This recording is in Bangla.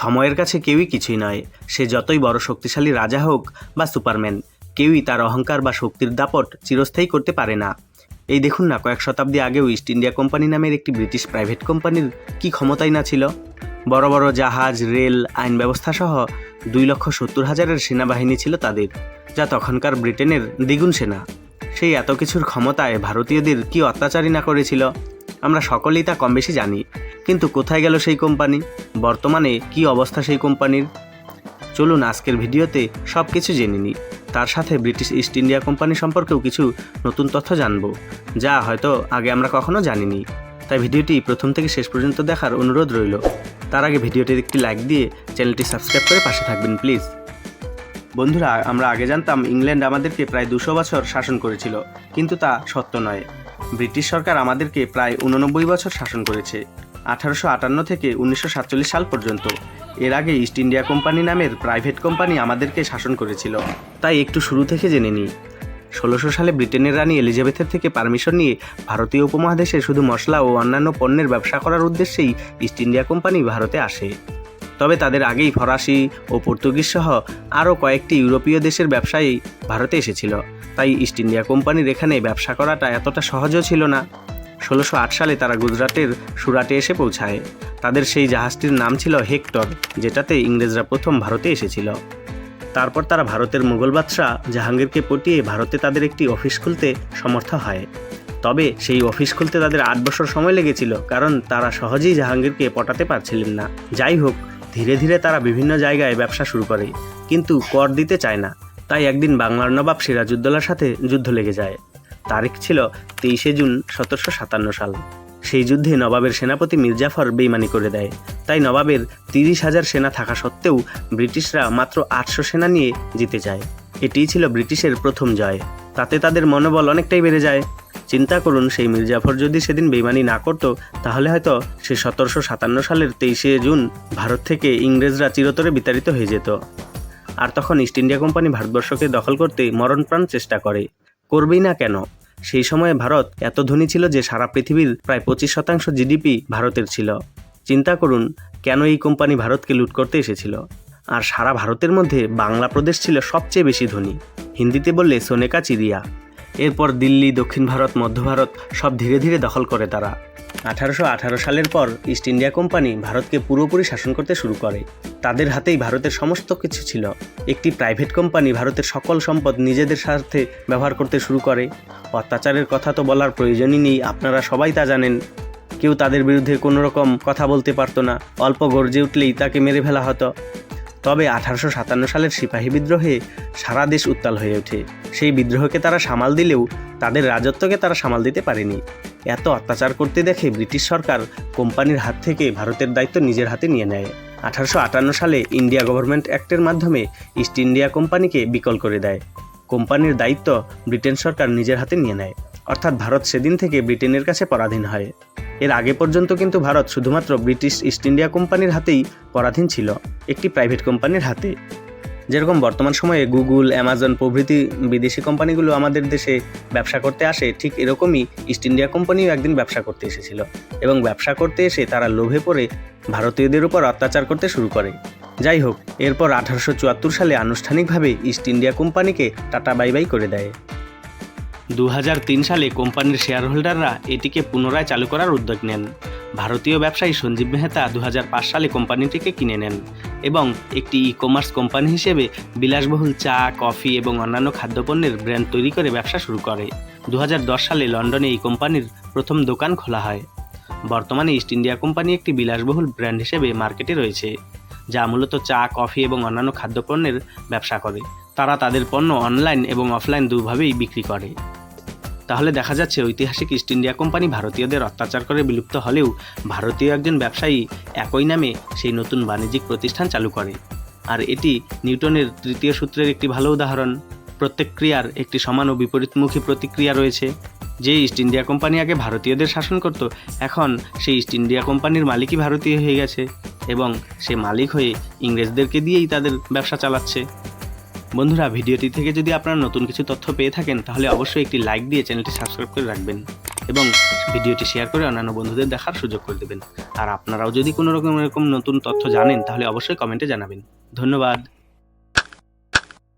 সময়ের কাছে কেউই কিছুই নয়। সে যতই বড় শক্তিশালী রাজা হোক বা সুপারম্যান, কেউই তার অহংকার বা শক্তির দাপট চিরস্থায়ী করতে পারে না। এই দেখুন না, কয়েক শতাব্দী আগেও ইস্ট ইন্ডিয়া কোম্পানি নামের একটি ব্রিটিশ প্রাইভেট কোম্পানির কি ক্ষমতাই না ছিল? বড় বড় জাহাজ, রেল, আইন ব্যবস্থা সহ দুই লক্ষ সত্তর হাজারের সেনাবাহিনী ছিল তাদের, যা তখনকার ব্রিটেনের দ্বিগুণ সেনা। সেই এত কিছুর ক্ষমতায় ভারতীয়দের কি অত্যাচারই না করেছিল? আমরা সকলেই তা কম বেশি জানি। কিন্তু কোথায় গেল সেই কোম্পানি? বর্তমানে কি অবস্থা সেই কোম্পানির? চলুন আজকের ভিডিওতে সব কিছু জেনে নিই। তার সাথে ব্রিটিশ ইস্ট ইন্ডিয়া কোম্পানি সম্পর্কেও কিছু নতুন তথ্য জানব, যা হয়তো আগে আমরা কখনো জানিনি। তাই ভিডিওটি প্রথম থেকে শেষ পর্যন্ত দেখার অনুরোধ রইল। তার আগে ভিডিওটির একটি লাইক দিয়ে চ্যানেলটি সাবস্ক্রাইব করে পাশে থাকবেন, প্লিজ। বন্ধুরা, আমরা আগে জানতাম ইংল্যান্ড আমাদেরকে প্রায় দুশো বছর শাসন করেছিল, কিন্তু তা সত্য নয়। ব্রিটিশ সরকার আমাদেরকে প্রায় উননব্বই বছর শাসন করেছে, আঠারোশো আটান্ন থেকে উনিশশো সাতচল্লিশ সাল পর্যন্ত। এর আগে ইস্ট ইন্ডিয়া কোম্পানি নামের প্রাইভেট কোম্পানি আমাদেরকে শাসন করেছিল। তাই একটু শুরু থেকে জেনে নিই। ষোলোশো সালে ব্রিটেনের রানী এলিজাবেথের থেকে পারমিশন নিয়ে ভারতীয় উপমহাদেশে শুধু মশলা ও অন্যান্য পণ্যের ব্যবসা করার উদ্দেশ্যেই ইস্ট ইন্ডিয়া কোম্পানি ভারতে আসে। তবে তাদের আগেই ফরাসি ও পর্তুগিজ সহ আরও কয়েকটি ইউরোপীয় দেশের ব্যবসায়ী ভারতে এসেছিল। তাই ইস্ট ইন্ডিয়া কোম্পানির এখানে ব্যবসা করাটা এতটা সহজও ছিল না। ষোলোশো আট সালে তারা গুজরাটের সুরাটে এসে পৌঁছায়। তাদের সেই জাহাজটির নাম ছিল হেক্টর, যেটাতে ইংরেজরা প্রথম ভারতে এসেছিল। তারপর তারা ভারতের মুঘল বাদশাহ জাহাঙ্গীরকে পটিয়ে ভারতে তাদের একটি অফিস খুলতে সমর্থ হয়। তবে সেই অফিস খুলতে তাদের আট বছর সময় লেগেছিল, কারণ তারা সহজেই জাহাঙ্গীরকে পটাতে পারছিলেন না। যাই হোক, ধীরে ধীরে তারা বিভিন্ন জায়গায় ব্যবসা শুরু করে, কিন্তু কর দিতে চায় না। তাই একদিন বাংলার নবাব সিরাজউদ্দৌলার সাথে যুদ্ধ লেগে যায়। তারিখ ছিল তেইশে জুন সতেরোশো সাতান্ন সাল। সেই যুদ্ধে নবাবের সেনাপতি মির্জাফর বেইমানি করে দেয়। তাই নবাবের তিরিশ হাজার সেনা থাকা সত্ত্বেও ব্রিটিশরা মাত্র আটশো সেনা নিয়ে জিতে যায়। এটিই ছিল ব্রিটিশের প্রথম জয়। তাতে তাদের মনোবল অনেকটাই বেড়ে যায়। চিন্তা করুন, সেই মির্জাফর যদি সেদিন বেইমানি না করত, তাহলে হয়তো সে সতেরোশো সাতান্ন সালের তেইশে জুন ভারত থেকে ইংরেজরা চিরতরে বিতাড়িত হয়ে যেত। আর তখন ইস্ট ইন্ডিয়া কোম্পানি ভারতবর্ষকে দখল করতে মরণপ্রাণ চেষ্টা করে। করবেই না কেন? সেই সময়ে ভারত এত ধনী ছিল যে সারা পৃথিবীর প্রায় পঁচিশ শতাংশ জিডিপি ভারতের ছিল। চিন্তা করুন, কেন এই কোম্পানি ভারতকে লুট করতে এসেছিল? আর সারা ভারতের মধ্যে বাংলা প্রদেশ ছিল সবচেয়ে বেশি ধনী। হিন্দিতে বললে সোনেকা চিরিয়া এরপর দিল্লি, দক্ষিণ ভারত, মধ্য ভারত সব ধীরে ধীরে দখল করে তারা। আঠারোশো আঠারো সালের পর ইস্ট ইন্ডিয়া কোম্পানি ভারতকে পুরোপুরি শাসন করতে শুরু করে। তাদের হাতেই ভারতের সমস্ত কিছু ছিল। একটি প্রাইভেট কোম্পানি ভারতের সকল সম্পদ নিজেদের স্বার্থে ব্যবহার করতে শুরু করে। অত্যাচারের কথা তো বলার প্রয়োজনই নেই, আপনারা সবাই তা জানেন। কেউ তাদের বিরুদ্ধে কোনো রকম কথা বলতে পারতো না, অল্প গর্জে উঠলেই তাকে মেরে ফেলা হতো। তবে আঠারোশো সাতান্ন সালের সিপাহী বিদ্রোহে সারা দেশ উত্তাল হয়ে ওঠে। সেই বিদ্রোহকে তারা সামাল দিলেও তাদের রাজত্বকে তারা সামাল দিতে পারেনি। এত অত্যাচার করতে দেখে ব্রিটিশ সরকার কোম্পানির হাত থেকে ভারতের দায়িত্ব নিজের হাতে নিয়ে নেয়। আঠারোশো আটান্ন সালে ইন্ডিয়া গভর্নমেন্ট অ্যাক্টের মাধ্যমে ইস্ট ইন্ডিয়া কোম্পানিকে বিকল করে দেয়। কোম্পানির দায়িত্ব ব্রিটেন সরকার নিজের হাতে নিয়ে নেয়। অর্থাৎ ভারত সেদিন থেকে ব্রিটেনের কাছে পরাধীন হয়। এর আগে পর্যন্ত কিন্তু ভারত শুধুমাত্র ব্রিটিশ ইস্ট ইন্ডিয়া কোম্পানির হাতেই পরাধীন ছিল, একটি প্রাইভেট কোম্পানির হাতে। যেরকম বর্তমান সময়ে গুগল অ্যামাজন প্রভৃতি বিদেশি কোম্পানিগুলো আমাদের দেশে ব্যবসা করতে আসে, ঠিক এরকমই ইস্ট ইন্ডিয়া কোম্পানিও একদিন ব্যবসা করতে এসেছিল। এবং ব্যবসা করতে এসে তারা লোভে পড়ে ভারতীয়দের উপর অত্যাচার করতে শুরু করে। যাই হোক, এরপর আঠারোশো চুয়াত্তর সালে আনুষ্ঠানিকভাবে ইস্ট ইন্ডিয়া কোম্পানিকে টাটা বাই বাই করে দেয়। দু হাজার তিন সালে কোম্পানির শেয়ার হোল্ডাররা এটিকে পুনরায় চালু করার উদ্যোগ নেন। ভারতীয় ব্যবসায়ী সঞ্জীব মেহতা দু হাজার পাঁচ সালে কোম্পানিটিকে কিনে নেন এবং একটি ই কমার্স কোম্পানি হিসেবে বিলাসবহুল চা, কফি এবং অন্যান্য খাদ্যপণ্যের ব্র্যান্ড তৈরি করে ব্যবসা শুরু করে। দু হাজার দশ সালে লন্ডনে এই কোম্পানির প্রথম দোকান খোলা হয়। বর্তমানে ইস্ট ইন্ডিয়া কোম্পানি একটি বিলাসবহুল ব্র্যান্ড হিসেবে মার্কেটে রয়েছে, যা মূলত চা, কফি এবং অন্যান্য খাদ্যপণ্যের ব্যবসা করে। তারা তাদের পণ্য অনলাইন এবং অফলাইন দুভাবেই বিক্রি করে। তাহলে দেখা যাচ্ছে ঐতিহাসিক ইস্ট ইন্ডিয়া কোম্পানি ভারতীয়দের অত্যাচার করে বিলুপ্ত হলেও ভারতীয় একজন ব্যবসায়ী একই নামে সেই নতুন বাণিজ্যিক প্রতিষ্ঠান চালু করে। আর এটি নিউটনের তৃতীয় সূত্রের একটি ভালো উদাহরণ। প্রত্যেক ক্রিয়ার একটি সমান ও বিপরীতমুখী প্রতিক্রিয়া রয়েছে। যে ইস্ট ইন্ডিয়া কোম্পানি আগে ভারতীয়দের শাসন করত, এখন সেই ইস্ট ইন্ডিয়া কোম্পানির মালিকই ভারতীয় হয়ে গেছে এবং সে মালিক হয়ে ইংরেজদেরকে দিয়েই তাদের ব্যবসা চালাচ্ছে। বন্ধুরা, ভিডিওটি থেকে যদি আপনারা নতুন কিছু তথ্য পেয়ে থাকেন, তাহলে অবশ্যই একটি লাইক দিয়ে চ্যানেলটি সাবস্ক্রাইব করে রাখবেন এবং ভিডিওটি শেয়ার করে অন্যান্য বন্ধুদের দেখার সুযোগ করে দেবেন। আর আপনারাও যদি কোনো রকম এরকম নতুন তথ্য জানেন, তাহলে অবশ্যই কমেন্টে জানাবেন। ধন্যবাদ।